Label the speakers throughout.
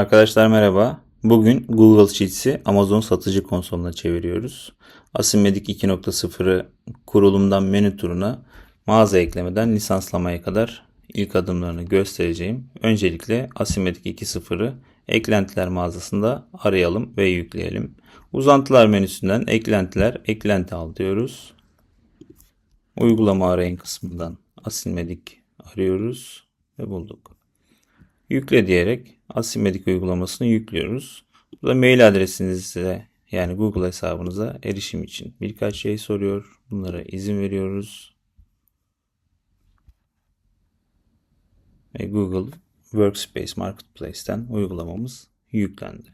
Speaker 1: Arkadaşlar merhaba. Bugün Google Sheets'i Amazon satıcı konsoluna çeviriyoruz. Asimmedik 2.0'ı kurulumdan menü turuna mağaza eklemeden lisanslamaya kadar ilk adımlarını göstereceğim. Öncelikle Asimmedik 2.0'ı eklentiler mağazasında arayalım ve yükleyelim. Uzantılar menüsünden eklentiler, eklenti al diyoruz. Uygulama arayın kısmından Asimmedik arıyoruz ve bulduk. Yükle diyerek Asimedik uygulamasını yüklüyoruz. Burada mail adresinize yani Google hesabınıza erişim için birkaç şey soruyor. Bunlara izin veriyoruz. Ve Google Workspace Marketplace'ten uygulamamız yüklendi.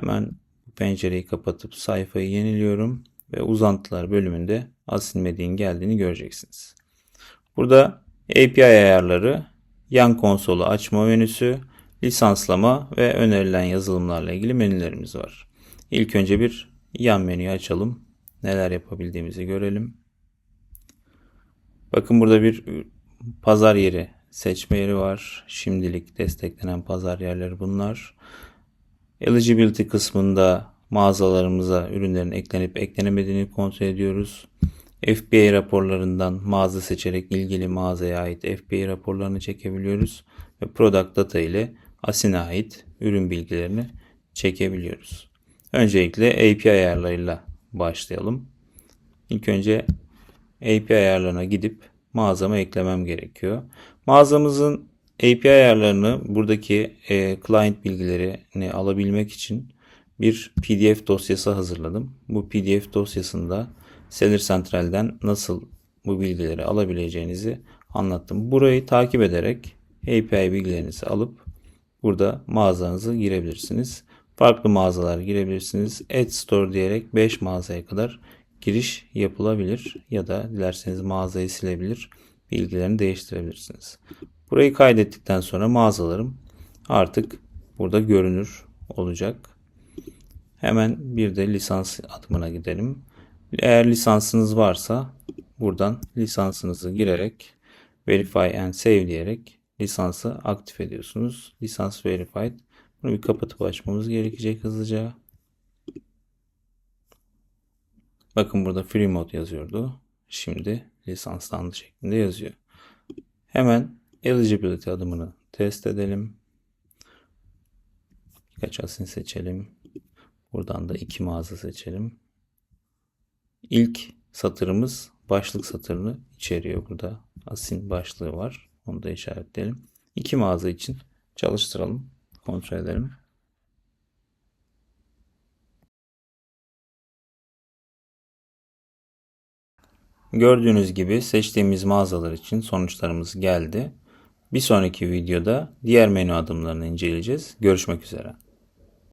Speaker 1: Hemen pencereyi kapatıp sayfayı yeniliyorum ve uzantılar bölümünde Asimedik'in geldiğini göreceksiniz. Burada API ayarları yan konsolu açma menüsü, lisanslama ve önerilen yazılımlarla ilgili menülerimiz var. İlk önce bir yan menüyü açalım. Neler yapabildiğimizi görelim. Bakın burada bir pazar yeri seçme yeri var. Şimdilik desteklenen pazar yerleri bunlar. Eligibility kısmında mağazalarımıza ürünlerin eklenip eklenemediğini kontrol ediyoruz. FBA raporlarından mağaza seçerek ilgili mağazaya ait FBA raporlarını çekebiliyoruz ve product data ile ASIN'e ait ürün bilgilerini çekebiliyoruz. Öncelikle API ayarlarıyla başlayalım. İlk önce API ayarlarına gidip mağazama eklemem gerekiyor. Mağazamızın API ayarlarını buradaki e, client bilgilerini alabilmek için bir PDF dosyası hazırladım. Bu PDF dosyasında Seller Central'den nasıl bu bilgileri alabileceğinizi anlattım. Burayı takip ederek API bilgilerinizi alıp burada mağazanızı girebilirsiniz. Farklı mağazalar girebilirsiniz. Add Store diyerek 5 mağazaya kadar giriş yapılabilir ya da dilerseniz mağazayı silebilir, bilgilerini değiştirebilirsiniz. Burayı kaydettikten sonra mağazalarım artık burada görünür olacak. Hemen bir de lisans adımına gidelim. Eğer lisansınız varsa buradan lisansınızı girerek verify and save diyerek lisansı aktif ediyorsunuz. Lisans verified. Bunu bir kapatıp açmamız gerekecek hızlıca. Bakın burada free mode yazıyordu. Şimdi lisanslandı şeklinde yazıyor. Hemen eligibility adımını test edelim. Birkaç asin seçelim. Buradan da iki mağaza seçelim. İlk satırımız başlık satırını içeriyor. Burada asin başlığı var. Onu da işaretleyelim. İki mağaza için çalıştıralım. Kontrol edelim. Gördüğünüz gibi seçtiğimiz mağazalar için sonuçlarımız geldi. Bir sonraki videoda diğer menü adımlarını inceleyeceğiz. Görüşmek üzere.